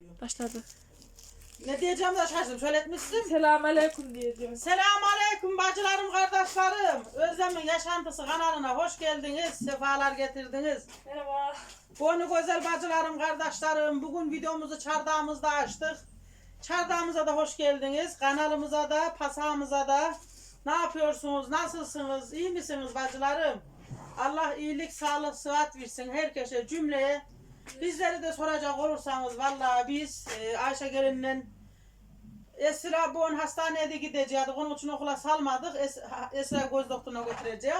Başladı. Ne diyeceğim de şaşırdım. Söyletmişsin. Selamünaleyküm diyeceğim. Selamun aleyküm bacılarım, kardeşlerim. Özlem'in yaşantısı kanalına hoş geldiniz. Sefalar getirdiniz. Merhaba. Konu güzel bacılarım, kardeşlerim. Bugün videomuzu çardağımızda açtık. Çardağımıza da hoş geldiniz. Kanalımıza da, pasağımıza da. Ne yapıyorsunuz? Nasılsınız? İyi misiniz bacılarım? Allah iyilik, sağlık, sıhhat versin herkese cümleye. Bizleri de soracak olursanız vallahi biz e, Ayşe gelinle Esra bu an hastaneye de gideceğiz. Onun için okula salmadık. Es, Esra göz doktoruna götürecek.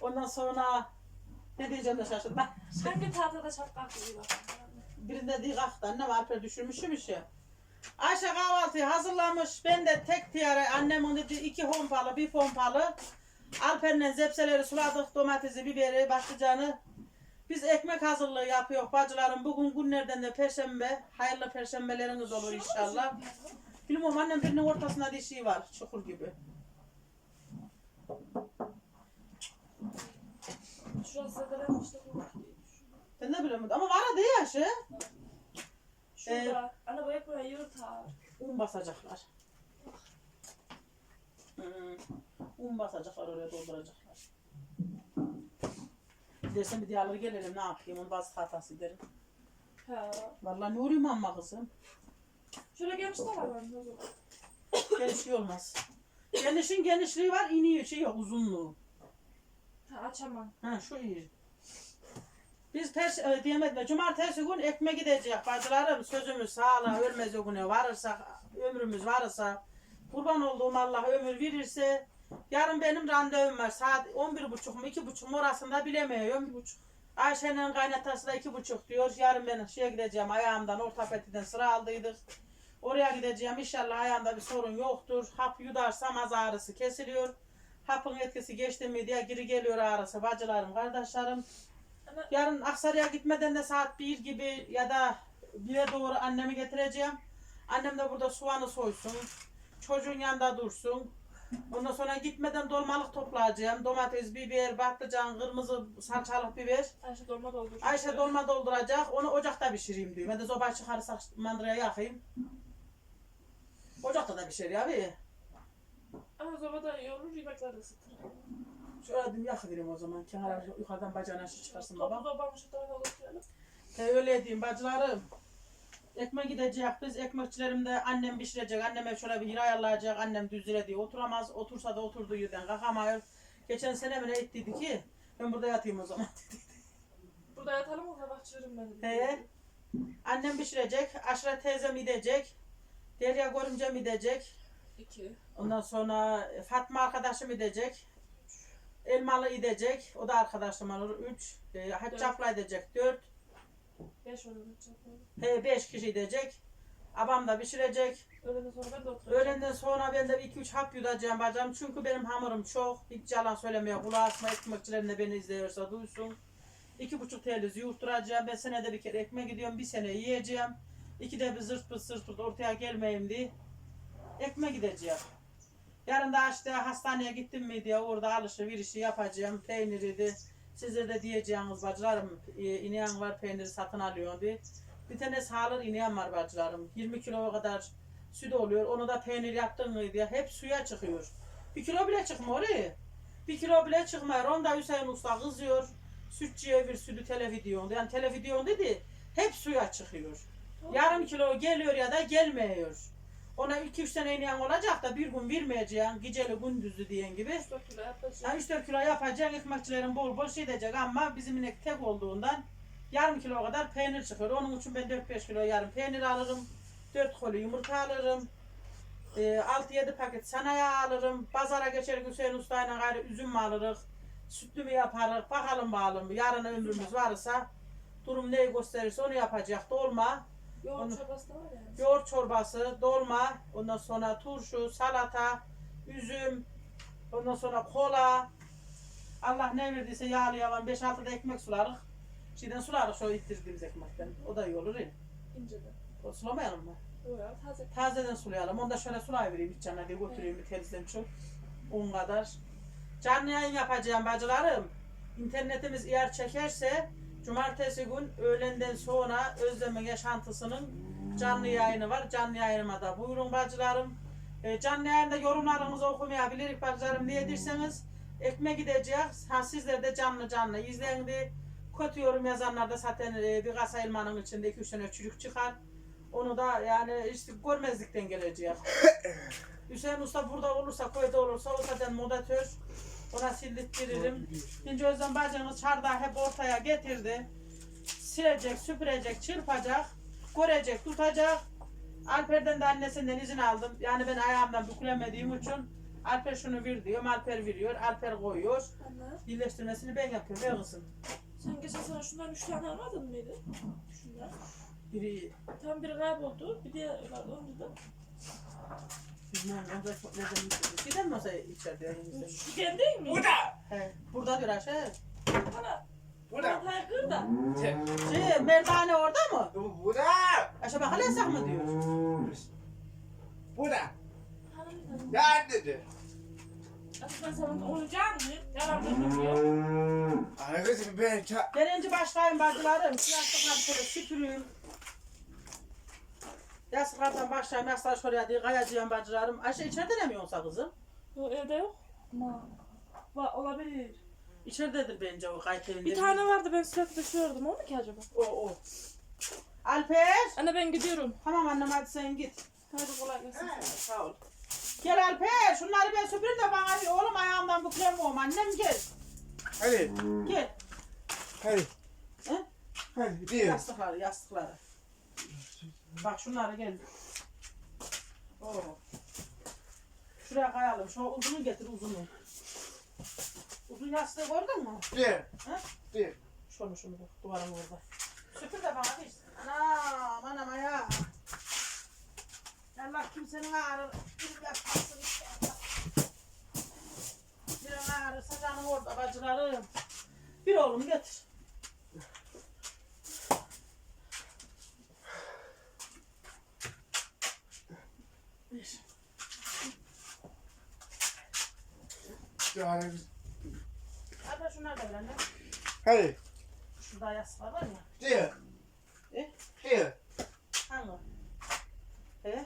Ondan sonra ne diyeceğim de şaşırdım. Hangi tahtada şapka giyiyor? Birinde değil kalktı annem Alper düşürmüşüm işi. Ayşe kahvaltıyı hazırlamış. Ben de tek tiyare annemin dedi iki pompalı bir pompalı. Alper'le zepseleri suladık. Domatesi, biberi, patlıcanı. Biz ekmek hazırlığı yapıyor bacılarım. Bugün günlerden de perşembe. Hayırlı perşembeleriniz olur inşallah. Bilmiyorum annem birinin ortasında dişi var. Çukur gibi. Şurası bu. Ben de bilemiyorum ama var adı ya şey. Şurada. Ana bu ekmeği yırtar. Un basacaklar. Hmm. Un basacaklar oraya dolduracaklar. Dersen bir diğerleri gelelim ne yapayım onu bazı hatası derim. Ha. Vallahi ne oluyor amma kızım? Şöyle genç de var ben. o zaman. Genişliği olmaz. Genişin genişliği var iniyor şey yok uzunluğu. Ha açamam. Ha şu iyi. Biz pers e, diyemedim. Cumartesi gün ekmek gidecek bacılarım. Sözümüz sağlığa ölmez o güne varırsa ömrümüz varsa kurban olduğum Allah ömür verirse yarın benim randevum var. Saat 11.30 mu 2.30 mu orasında bilemiyorum. Ayşe'nin kaynatası da iki buçuk diyor. Yarın ben şeye gideceğim ayağımdan ortopediden sıra aldıydık. Oraya gideceğim. İnşallah ayağımda bir sorun yoktur. Hap yudarsam az ağrısı kesiliyor. Hapın etkisi geçti mi diye geri geliyor ağrısı. Bacılarım, kardeşlerim. Yarın Aksaray'a gitmeden de saat 1 gibi ya da 1'e doğru annemi getireceğim. Annem de burada soğanı soysun. Çocuğun yanında dursun. Ondan sonra gitmeden dolmalık toplayacağım. Domates, biber, patlıcan, kırmızı salçalık biber. Ayşe dolma doldur. Ayşe dolma dolduracak. Onu ocakta pişireyim diyor. Ben de zoba çıkarırsak mandıraya yakayım. Ocakta da pişer ya bir. Ama sobada olur yemekler ısıtır. Şöyle dedim yakıvereyim o zaman. Kenara yukarıdan bacağına şu çıkarsın baba. Toplu babamı şu tarafa götürelim. He öyle diyeyim bacılarım. Ekmek gidecek biz ekmekçilerim de annem pişirecek. Anneme şöyle bir yer ayarlayacak. Annem düzüre diye oturamaz. Otursa da oturduğu yerden kalkamıyor. Geçen sene mi ne ettiydi ki? Ben burada yatayım o zaman. Burada yatalım o sabah çığırım benim. He. Annem pişirecek. Aşure teyzem gidecek. Derya görümcem gidecek. İki. Ondan sonra Fatma arkadaşım gidecek. Elmalı gidecek. O da arkadaşım olur. Üç. E, Hacı abla gidecek. Dört. Beş yapalım. He, beş kişi gidecek. Abam da pişirecek. Öğleden sonra ben de oturacağım. Öğlenden sonra ben de bir iki üç hap yutacağım bacım. Çünkü benim hamurum çok. Hiç yalan söylemiyor. Kulağı asma ekmekçilerin de beni izliyorsa duysun. İki buçuk TL'si yurtturacağım. Ben senede bir kere ekmek gidiyorum. Bir sene yiyeceğim. İki de bir zırt pırt zırt ortaya gelmeyeyim diye. Ekmek gideceğim. Yarın da işte hastaneye gittim mi diye orada alışverişi yapacağım. Peyniriydi. Size de diyeceğiniz bacılarım e, ineğin var peyniri satın alıyor diye. Bir tane sağlık ineğim var bacılarım. 20 kilo kadar süt oluyor. Onu da peynir yaptın diye hep suya çıkıyor. Bir kilo bile çıkmıyor. Bir kilo bile çıkmıyor. Onda Hüseyin Usta kızıyor. Sütçüye bir sütü televizyon. Yani televizyon dedi. Hep suya çıkıyor. Yarım kilo geliyor ya da gelmiyor. Ona 2-3 tane ineğin olacak da bir gün vermeyeceğin geceli gündüzlü diyen gibi. Üç dört kilo yaklaşık. Yani 3-4 kilo yapacak ekmekçilerin bol bol şey edecek ama bizim inek tek olduğundan yarım kilo kadar peynir çıkıyor. Onun için ben 4-5 kilo yarım peynir alırım. 4 kolu yumurta alırım. E, 6-7 paket sanaya alırım. Pazara geçer Hüseyin Usta'yla gayrı üzüm mü alırız. Sütlü mü yaparız. Bakalım bakalım. Yarın ömrümüz varsa durum neyi gösterirse onu yapacak. Dolma, Yoğurt Onu- çorbası da var ya. yoğurt çorbası, dolma, ondan sonra turşu, salata, üzüm, ondan sonra kola. Allah ne verdiyse yağlı yavan 5-6 da ekmek sularız. Şeyden sularız şu ittirdiğimiz ekmekten. O da iyi olur değil mi? İnceden. O sulamayalım mı? Yok ya taze. Tazeden sulayalım. Onu da şöyle sulayıvereyim hiç canına diye götüreyim bir telizden çok. Un kadar. Canlı yayın yapacağım bacılarım. İnternetimiz eğer çekerse Cumartesi gün öğlenden sonra Özlem'in yaşantısının canlı yayını var. Canlı yayınıma da buyurun bacılarım. E, canlı yayında yorumlarınızı okumayabiliriz bacılarım diye derseniz ekme gideceğiz. Ha sizler de canlı canlı izleyin de kötü yorum yazanlar da zaten e, bir kasa elmanın içinde 2-3 tane çürük çıkar. Onu da yani işte görmezlikten gelecek. Hüseyin Usta burada olursa, köyde olursa o zaten modatör. Ona sildirtirim. Şimdi Özlem bacımız çardağı hep ortaya getirdi. Silecek, süpürecek, çırpacak, görecek, tutacak. Alper'den de annesinden izin aldım. Yani ben ayağımdan bükülemediğim için Alper şunu ver diyorum, Alper veriyor, Alper koyuyor. Anne Birleştirmesini ben yapıyorum, ver kızım. sen geçen sene şundan üç tane almadın mıydı? Şundan. Biri Tam biri kayboldu. Bir de vardı onu da. Bilmem ne çok neden Gider mi olsa içeride yayınımızda? Şu kendi mi? He, burada bir aşağı. Bana. Burada. Bana kır da. Şey, merdane orada mı? Burada. Aşağı bak hele mı diyor? Burada. Ya dedi. ben sana oyuncağım mı? Yalan demiyor. Arkadaşım ben ça... Birinci başlayın bacılarım. Yastıkları şöyle süpüreyim. Yastıklardan başlayayım. Yastıkları şuraya diye kayacağım bacılarım. Ayşe içeride ne mi yoksa kızım? O evde yok. Ama. Va olabilir. İçeridedir bence o kayıt evinde. Bir tane vardı ben sürekli düşüyordum. O mu ki acaba? O o. Alper. Anne ben gidiyorum. Tamam annem hadi sen git. Hadi kolay gelsin. Sağ ol. Gel Alper. Şunları ben süpürün de bana bir oğlum ayağımdan büklemiyorum. Annem gel. Hadi. Gel. Hadi. He? Hadi. Diyor. Yastıkları yastıkları. Bak şunları gel. Oo. Şuraya kayalım. Şu uzunu getir uzunu. Uzun yastığı gördün mü? Diyor. He? Diyor. Şunu şunu bak duvarın orada. Süpür de bana bir. Anam anam ayağı. Allah kimsenin ağrı bir yapmasın. Birinin ağrısı canım orada bacılarım. Bir oğlum getir. Bir. Arkadaşım. Hadi şunları da ver anne. Hadi. Şurada yastıklar var ya. Diyor. E? Diyor. Hangi? E?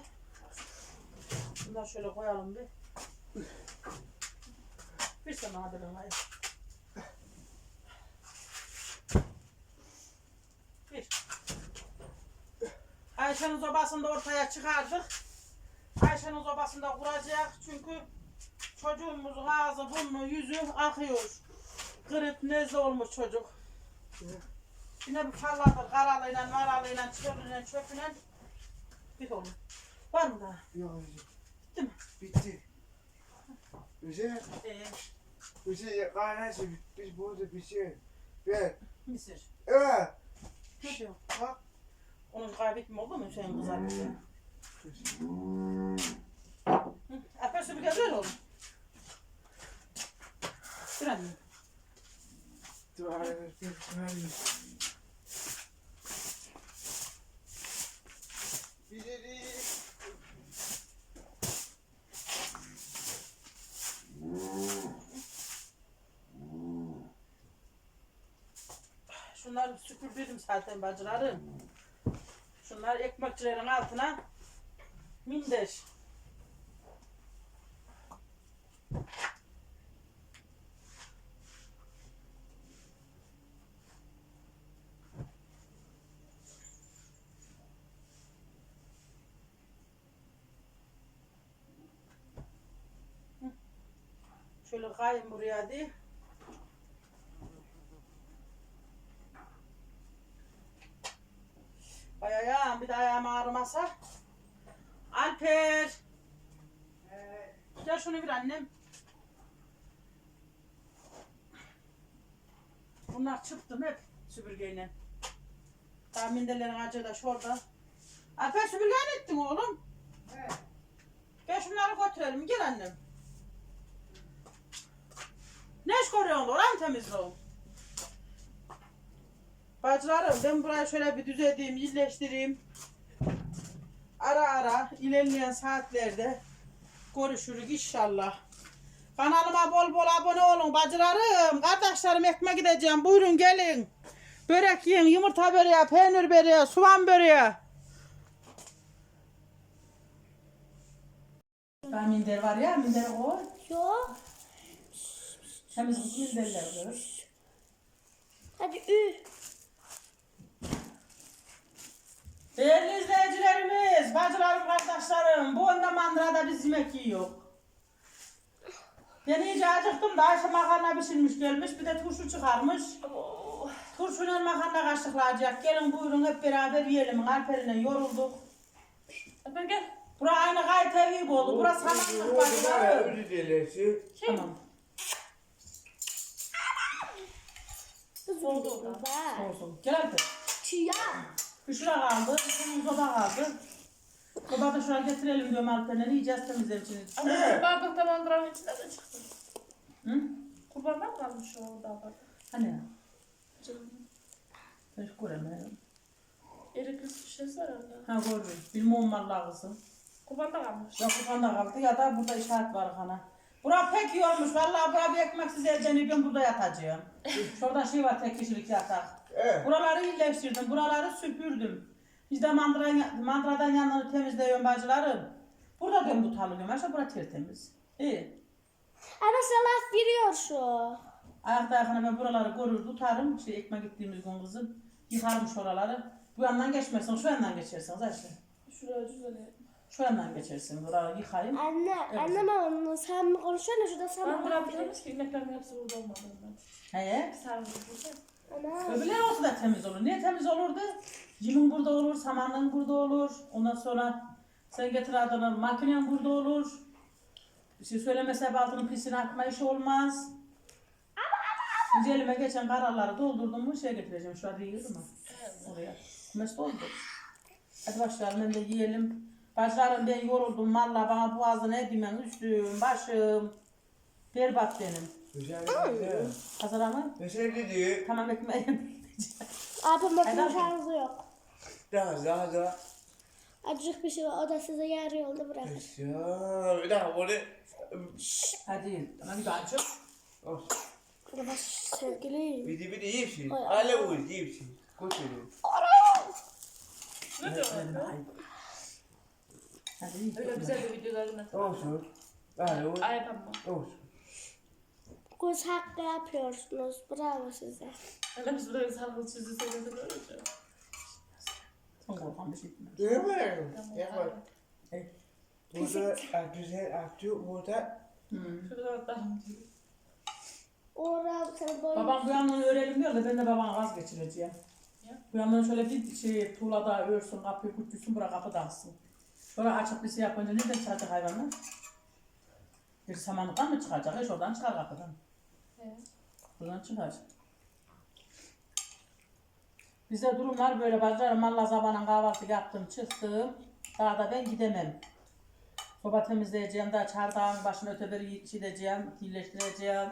Bunları şöyle koyalım bir. Bir sana ben hayır. Bir. Ayşe'nin sobasını da ortaya çıkardık. Ayşe'nin sobasını da kuracak çünkü çocuğumuzun ağzı, burnu, yüzü akıyor. Grip, nezle olmuş çocuk. Yine bir falladır karalıyla, maralıyla, çölüyle, çöpüyle. Bir oğlum. Var mı daha? Yok. Bitti mi? Bitti. Güzel. Ee, Güzel. Kardeşim biz burada şey. Ben. misir. Evet. Ne diyor? Bak. Onun kaybetme oldu mu Hüseyin kızar bize? Hı, Alper süpürge ver oğlum. Bir anne. Diyor arkadaşım. Hadi. Bizi değil. Şunları süpürdüm zaten bacılarım. Şunlar ekmekçilerin altına mindeş. Şöyle kayın buraya diye. Ay ayağım bir de ayağım ağrımasa. Alper. Gel şunu bir annem. Bunlar çıktım hep süpürgeyle. Tahminlerin acı da şurada. Alper süpürgeyle ettin oğlum. Gel şunları götürelim gel annem. Ne iş görüyorsun orayı mı temizliyorsun? Bacılarım ben burayı şöyle bir düzedeyim, iyileştireyim. Ara ara ilerleyen saatlerde görüşürüz inşallah. Kanalıma bol bol abone olun bacılarım. Kardeşlerim ekmek gideceğim. Buyurun gelin. Börek yiyin, yumurta böreği, peynir böreği, soğan böreği. Ben minder var ya, minder koy. Yok. Temiz minderler kız. Hadi ü. Değerli izleyicilerimiz, bacılarım, kardeşlerim, bu onda mandırada biz yemek yiyor. Ben iyice acıktım da Ayşe makarna pişirmiş gelmiş, bir de turşu çıkarmış. Oo. Turşuyla makarna kaşıklayacak. Gelin buyurun hep beraber yiyelim. Alper'le yorulduk. Efendim gel. Bura aynı gayet ev gibi oldu. Burası samanlık bacılarım. Dilersin. Tamam. Soğudu o da. Baba. Olsun. Gel Alper. Çiya. Şura kaldı, tane soba kaldı. Soba da şuraya getirelim diyorum Alper'le. Yiyeceğiz temizler için. Ama Evet. bardakta mandıranın içinde de çıktı. Hı? Kurbandan kalmış o orada bak. Hani? Canım. Ben hiç göremiyorum. Erikli bir şey herhalde. Ha gördüm. Bilmem vallahi kızım. Kurbanda kalmış. Ya kafanda kaldı ya da burada işaret var kana. Bura pek yormuş. Vallahi bura bir ekmeksiz evden yiyorum burada yatacağım. Şurada şey var tek kişilik yatak. Evet. Buraları iyileştirdim. Buraları süpürdüm. Biz de mandıra, mandıradan yanları temizliyorum bacılarım. Burada diyorum tutalım. Aşağı bura tertemiz. İyi. Ana salak giriyor şu. Ayakta ayakına ben buraları korur tutarım. Şey ekmek gittiğimiz gün kızım. Yıkarım şuraları. Bu yandan geçmezsin. Şu yandan geçersiniz Ayşe. Şuraya düzeleyelim. Şu yandan geçersin. Buraları yıkayayım. Anne, anne mama sen mi konuşuyorsun şurada sen Ben mi bırakıyoruz ki ineklerin hepsi burada olmadı. He? Sen burada. Öbürleri olsa da temiz olur. Niye temiz olurdu? Yimin burada olur, samanlığın burada olur. Ondan sonra sen getir adını, makinen burada olur. Bir şey söylemese altının pisini atma işi olmaz. Şimdi elime geçen kararları doldurdum mu şey getireceğim. Şu an yiyelim mi? Oraya. Kumes doldu. Hadi başlayalım ben de yiyelim. Başlarım ben yoruldum. Valla bana boğazın edimem, üstüm, başım. Berbat benim. Güzel güzel. Hazır ama. Mesela dedi. Tamam ekmeğim. Abi Helal. şarjı yok. Daha daha daha. Acık bir şey var, o da size yarı yolda bırakır. Güzel. Bir daha böyle. Hadi. Hadi daha çok. Olsun. Baba sevgili. Bir de bir de iyi bir şey. Hala bu iyi bir şey. Koşuyor. Ne diyorsun? Hadi. Öyle güzel bir videolarını. Olsun. Hala bu. Ay tamam. Olsun. Göz hakkı yapıyorsunuz. Bravo size. Öyle biz burada sağlıklı çizgi söyledik öyle mi? Son korkan bir şey. Değil mi? Tamam. Yapma. Burada e, güzel aktıyor. Burada Hmm. Şurada atalım. Uğur sen boyun. Babam bu yandan örelim diyor da ben de babana vazgeçireceğim. Ya. Bu yandan şöyle bir şey tuğlada örsün, kapıyı kurtulsun, bırak kapı dağılsın. Şöyle açık bir şey yapınca nereden çıkacak hayvanlar? Bir samanlıktan mı çıkacak? Hiç oradan çıkar kapıdan. Buradan çıkar. Bizde durumlar böyle bacılarım. Valla sabahın kahvaltı yaptım, çıktım. Daha da ben gidemem. Soba temizleyeceğim daha çardağın başına öteberi çizeceğim, birleştireceğim.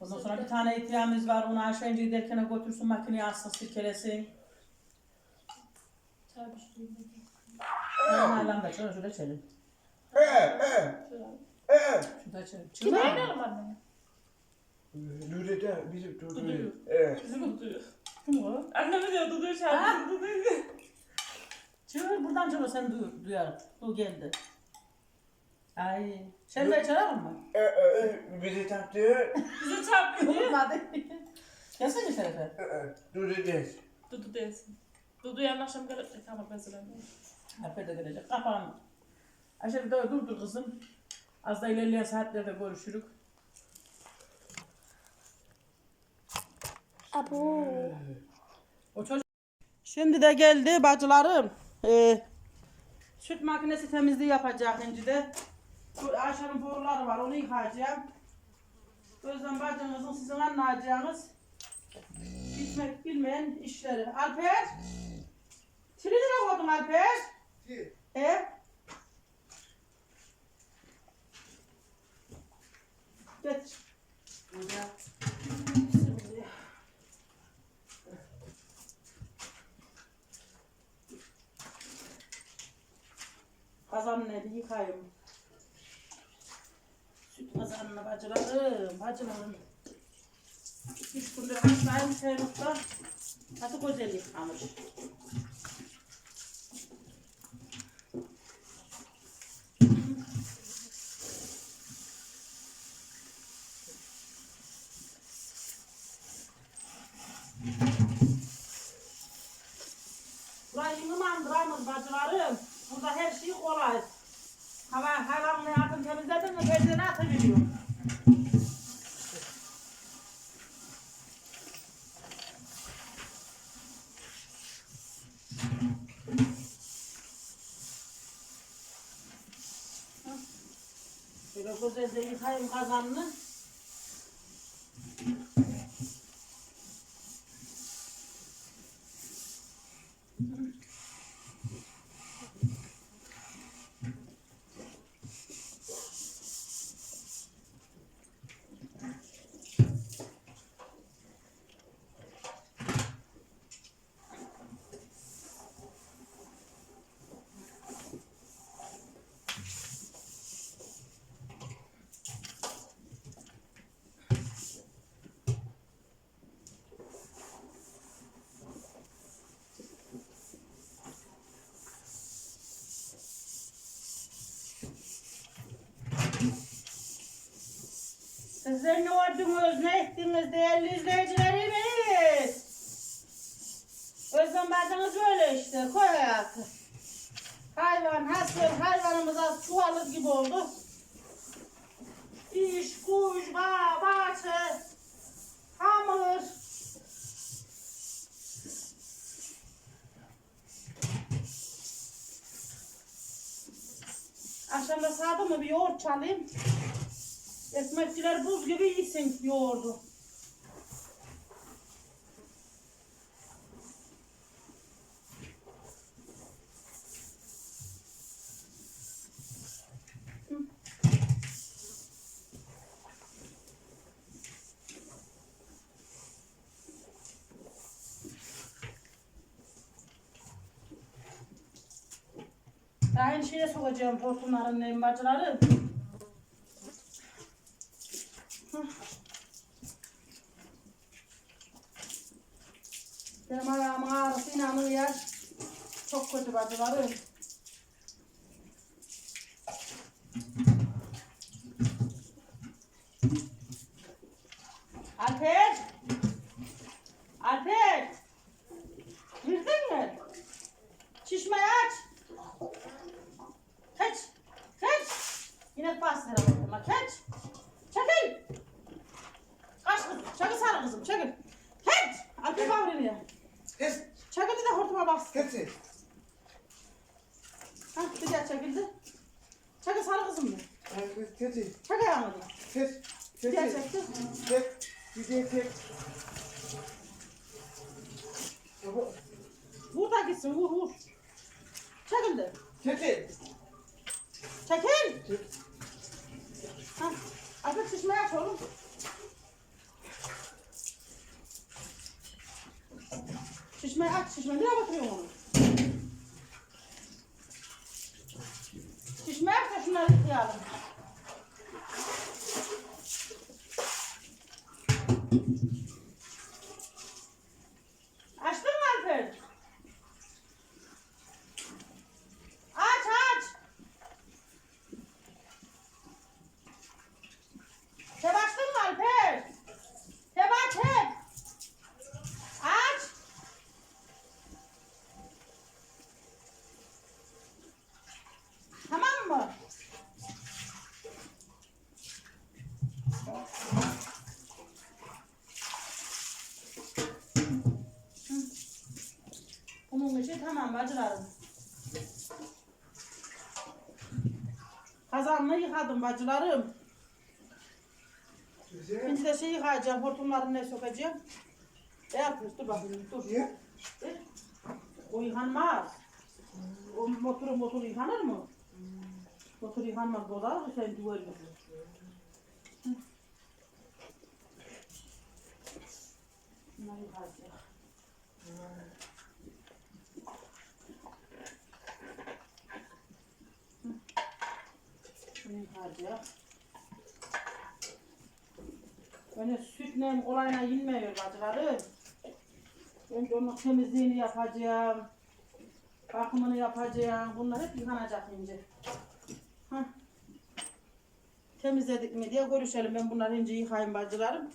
Ondan sonra bir tane ihtiyacımız var. Onu aşağı ince giderken götürsün makineye alsın, sirkelesin. Pişireyim. Hala da şöyle şöyle içelim. e e Şöyle. e. Şurada içelim. Kim Çıkar. oynayalım Nuri'de bizim Dudu'yu. Dudu'yu. Evet. Bizim Dudu'yu. Kim o? Annemi diyor Dudu'yu Ha? çağırdı. Dudu'yu. Çığır buradan çığır sen duy, duyar. Du geldi. Ay. Sen de çağırır mı? E e e. Bizi taktı. Bizi çarpmıyor diye. Unutmadı. Gelsene Şerefe. E e. Dudu'da. Dudu değilsin. Dudu yarın akşam gelecek ama ben söylemiyorum. Alper de gelecek. Bir daha dur dur kızım. Az da ilerleyen saatlerde görüşürük. Abu. O çocuk. Şimdi de geldi bacılarım. Ee, süt makinesi temizliği yapacak şimdi de. Bu Ayşe'nin boruları var onu yıkayacağım. Özlem bacınızın sizin anlayacağınız bitmek bilmeyen işleri. Alper! Tili nereye koydun Alper? He? Geç. Kazanını bir yıkayayım. Süt kazanını bacılarım, bacılarım. Üç gündür hastayım Ferruh'ta. Hadi güzel yıkamış. Burayı yımandıramız bacılarım. Burada her şey kolay. Hava hayvanlı yakın temizledin mi bezini atabiliyor. Şöyle güzelce yıkayayım kazanını. Sizler ne gördünüz, ne ettiniz değerli izleyicilerimiz? Özlem bacınız böyle işte, koy hayatı. Hayvan, hasır, hayvanımız az çuvalık gibi oldu. İş, kuş, bağ, bahçe, hamur. Akşamda sağda mı bir yoğurt çalayım. Ekmekçiler buz gibi yesin yoğurdu. Aynı şeye sokacağım hortumların neyim bacıları. Benim ayağımın ağrısı inanıyor. Çok Çeşmeden bakıyor onu. Çeşmeye de şunları yıkayalım. Thank you. Tamam bacılarım. Kazanını yıkadım bacılarım. Şimdi de şey yıkayacağım, hortumlarını ne sokacağım. Ne yapıyorsun? Dur bakayım, dur. Niye? Dur. O yıkanmaz. O motoru motoru yıkanır mı? Motor yıkanmaz, bozar mı sen duvarı? Hı. Bunları yıkayacağım. Yıkayacağım. Öyle sütle kolayla yenmiyor bacılarım. Önce onun temizliğini yapacağım. Bakımını yapacağım. Bunlar hep yıkanacak ince. Hah. Temizledik mi diye görüşelim. Ben bunları ince yıkayayım bacılarım.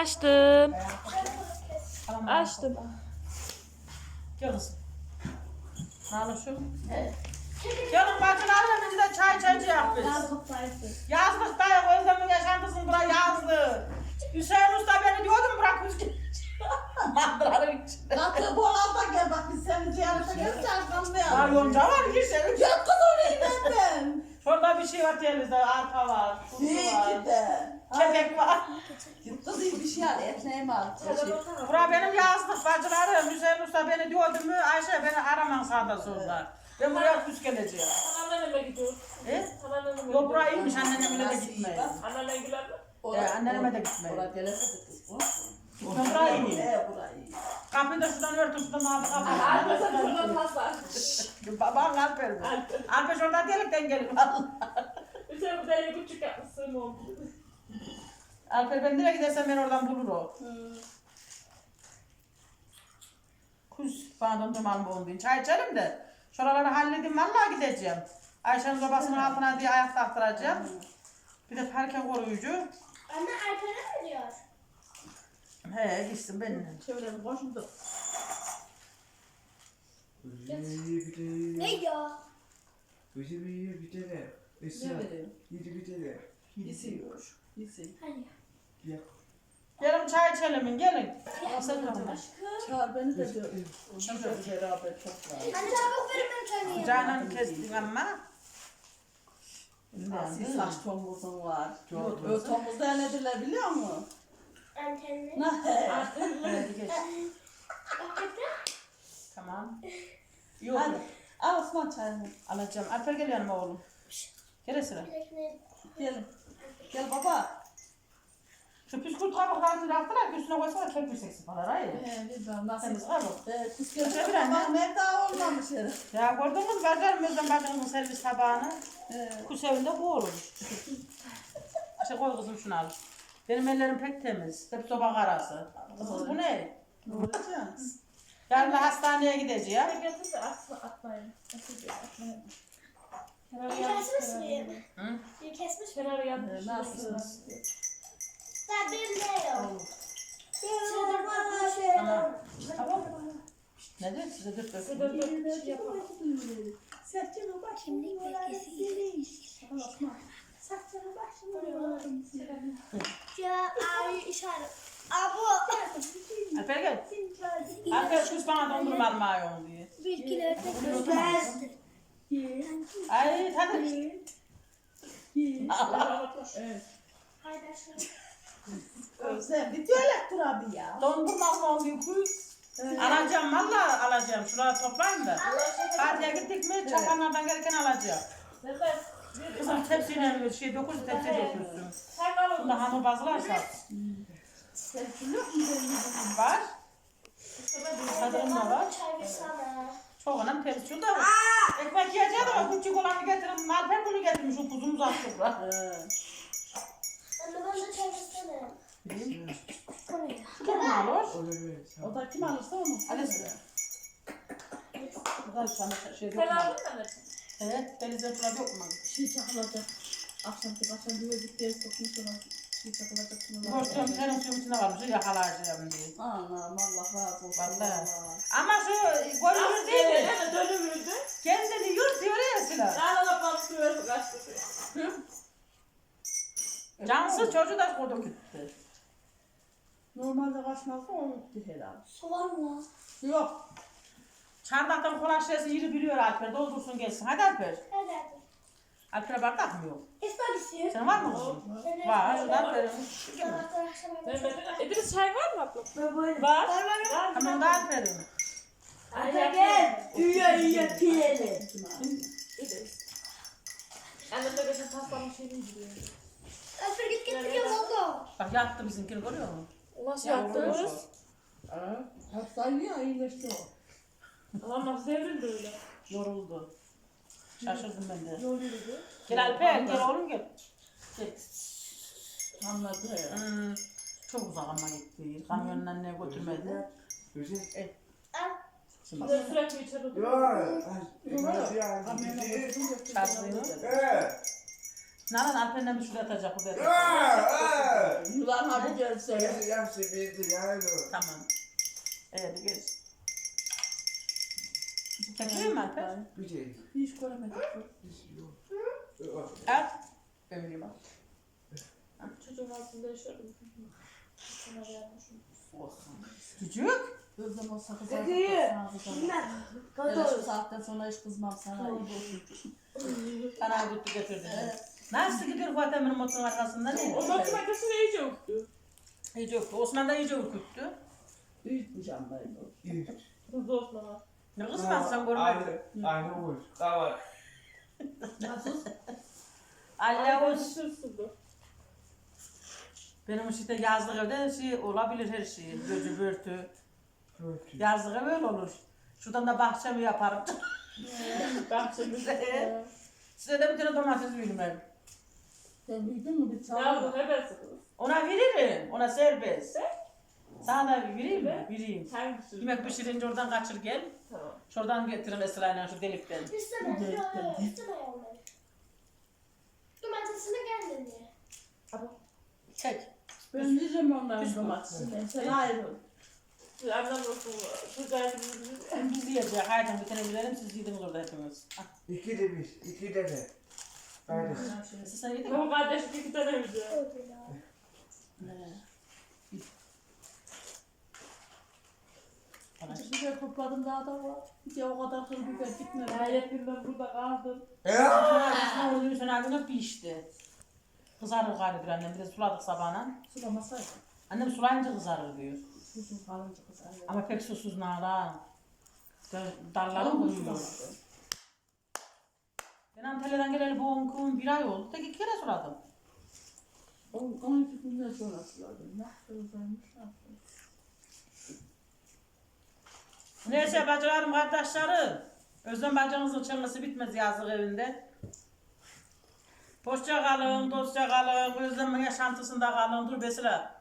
Açtım. Tamam. Açtım. Gel kızım. Naluşum. Gelin bacılarım biz de çay çaycıyız biz. Yazlık dayı Özlem'in yaşantısını bura yazdı. Hüseyin Usta beni diyordum bırak Hüseyin. Mandıranın içinde. Katı bol al da gel bak biz seni ziyarete geleceğiz Var kalmayalım. yonca var Hüseyin. Gel kız orayı benden. Şurada bir şey var elimizde. Arpa var. Kuzu İyi var. ki de. Kepek var. Kız iyi bir şey al ekmeğimi al. Bura benim yazlık bacılarım. Hüseyin Usta beni diyordu mu Ayşe beni araman sağda solda. Ben buraya küs geleceğim. Anneanneme gidiyor. E? Anneanneme Yok buraya iyiymiş anneanneme de gitmeyin. Anneannem güler mi? Ee, anneme de gitmeyin. Oraya gelemedik kız bu. Gitme buraya iyi. Kapıyı da şuradan ört şuradan abi Anne sen kapıyı. şuradan pasta. Babam Alper mi? Alper şuradan delikten valla. Hüseyin bu deliği küçük yapmışsın oldu. Alper ben nereye gidersem ben oradan bulur o. Kuz bana dondurma mı oldu? Çay içelim de. Şuraları halledeyim vallahi gideceğim. Ayşe'nin sobasının altına diye ayak taktıracağım. Bir de parke koruyucu. Anne Alper'e mi diyor? He gitsin benimle. Çevirelim koşuldu. Ne ya? Bizi bir bir tane. Esra. Ne vereyim? Yedi bir tane. İsiyor. İsi. Hani? Yak. Gelin çay içelim gelin. Sen kalma. Çağır beni de diyor. Şimdi beraber topla. Anne çabuk verin ben çayını. Canan kestin ama. Asi saç tomuzun var. Çok O tomuzda ne diler biliyor musun? Antenli. Tamam. Yok. Hadi. Al Osman çayını. Alacağım. Alper gel yanıma oğlum. Gel Esra. Bilekini. Gel. Gel baba. Şu püskürt kabuklarını yaptılar ki üstüne koysana kek yükseksi falan hayır. Ee, bilmem nasıl. Temiz kabuk. Ee, kız geldi Çevir anne. ama mevda olmamış herif. Ya gördün mü bacarım özlem bacımın servis tabağını. Ee, Kuş evinde bu olur. İşte koy kızım şunu al. Benim ellerim pek temiz. Hep soba karası. Kızım bu ne? ne olacak? Yarın da hastaneye gideceğim. Ne getirse atma atmayın. Nasıl diyor atmayın. Bir kesmiş miyim? Hı? Bir kesmiş yatmış. Ee, nasıl? Ne diyor size dört dört. Şurada bir şey yapalım. Kimlik belgesi. Ya ay işaret. Abo. Alper gel. Alper kuş bana dondurma almaya oldu diye. Bir kilo ötek. Ay hadi. Haydi aşağı. Sen bitiyor kurabiye ya. Dondurma oluyor kuş? Alacağım valla alacağım. Şuraya toplayayım da. Partiye gittik mi çapanlardan gereken alacağım. Kızım tepsiyle şey dokuz tepsi al Bunda hamur bazılarsa var. Sadırım da var. Önemli tepsi. Şurada ekmek yiyeceğiz ama küçük olanı getirin. Malper bunu getirmiş. O kuzumuz attı bura. Anne bana ne ya? Şurada mı evet. o da kim alırsa onu. Hadi sıra. Burada bir tane şey Sen aldın mı anneciğim? Evet. Denizde şurada yok mu? Şey çakılacak. Akşamki akşam güvezik diye sokmuş ona. Şey çakılacak. Borçluyorum senin suyun içinde varmış. Yakalayacağım diye. Anam Allah razı olsun. Allah. Ama şu görünür değil mi? Evet, dönümüydü. Kendini yurt diyor ya Sıla. Daha da bakmıyor. Kaçtı. Cansız çocuğu da kodu gitti. Normalde kaçmazsa o gitti herhalde. Su var mı? Yok. Çardaktan kola şişesi yürü biliyor Alper. Doldursun gelsin. Hadi Alper. Hadi. Alper'e bardak mı yok? İster misin? Senin var mı kızım? Var. Şurada Alper'in. Sabahtan akşama. Ediniz çay var mı abla? Var. Var var. Tamam da Alper'in. Anne gel. Üye üye piyeli. Annem de geçen pastanın şeyini gidiyor. Alper git getiriyor oldu. Bak yattı bizimkini görüyor musun? Nasıl yaptınız? Hastaydı ya iyileşti o. Ama nasıl devrildi öyle? Yoruldu. Şaşırdım ben de. Oluyordu? Gel Alper gel oğlum gel. Gel. Anladı ya. Hmm, çok uzak ama gitti. Kamyonun anneye götürmedi. Güzel. Şimdi Bir de sürekli içeri oturuyor. Yani? Kamyona Ciddi? götürünce Çarptı. Evet. Nalan Alper'le bir şuraya atacak bu aa. Yılan hadi gelse. Hepsi yapsı bildi yani. Tamam. Evet geç. Çekiyor mu Alper? Bir şey. Hiç göremedik. Bir şey yok. Al. Ömrüm al. Çocuğun altında yaşıyorum. Çocuk. Özlem o sakız. Ben şu saatten sonra hiç kızmam sana. Bana götü getirdi. Nasıl gidiyor Fuat Emir'in motorun arkasında ne? O matematikasını iyice yoktu. İyice yoktu. Osman da iyice ürküttü. Büyütmüş ama. Hızlı Osman'a. Ne kızman sen görmedin. Aynı, aynı uç. Tamam. Nasıl? Allah olsun. Benim işte yazlık evde şey olabilir her şey. Gözü börtü. Yazlık ev öyle olur. Şuradan da bahçemi yaparım. Bahçemiz. Size de bir tane domates ben. Sen büyüdün mü bir Ya çağır? bu ne. Ona veririm. Ona serbest. Sana da vereyim mi? Vereyim. Hangisi? Yemek pişirince oradan kaçır gel. Tamam. Şuradan getirin Esra'yla şu delikten. İsteme. Yok yok isteme yavrum. Domatesini kendin ye. Çek. Ben yiyeceğim onların domatesini. Sen ayrıl. Siz annem olsun. Güzel bir Sen biz yiyeceğiz. Haydi bir tane verelim siz yediniz orada hepiniz. Ah, İki de biz. iki de de. Kardeş. Siz sen yedin mi? Baba kardeşim iki tane evde. Bana Bir şey topladım daha da var. Bir de o kadar kıl biber gitmedi. Hayret bilmem burada kaldım. Ne oluyor sen abi pişti. Kızarır galiba annem. Biraz suladık sabahına. Sulamasaydı. Annem sulayınca kızarır diyor. Susuz kalınca kızar. Ama pek susuz nala. Sulamadı. Ben Antalya'dan geleli bu on gün bir ay oldu. Tek iki kere suladım. On, on iki günden sonra suladım. Ne yapıyorlarmış, ne yapıyor? Neyse bacılarım, kardeşlerim. Özlem bacınızın çırması bitmez yazlık evinde. Hoşça kalın, dostça kalın, Özlem'in yaşantısında kalın. Dur Besra.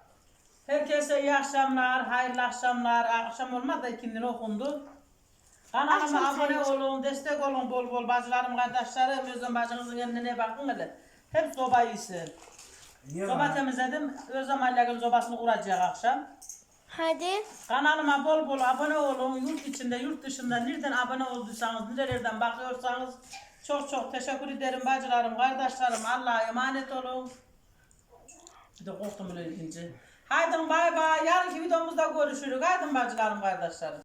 Herkese iyi akşamlar, hayırlı akşamlar. Akşam olmadı da ikindin okundu. Kanalıma abone olun, destek olun bol bol bacılarım, kardeşlerim. Özlem bacınızın kendine bakın hele. Hep soba iyisi. Niye Soba lan? temizledim. Özlem Allah'ın sobasını kuracak akşam. Hadi. Kanalıma bol bol abone olun. Yurt içinde, yurt dışında nereden abone olduysanız, nerelerden bakıyorsanız çok çok teşekkür ederim bacılarım, kardeşlerim. Allah'a emanet olun. Bir de korktum öyle deyince. Haydi bay bay. Yarınki videomuzda görüşürüz. Haydi bacılarım, kardeşlerim.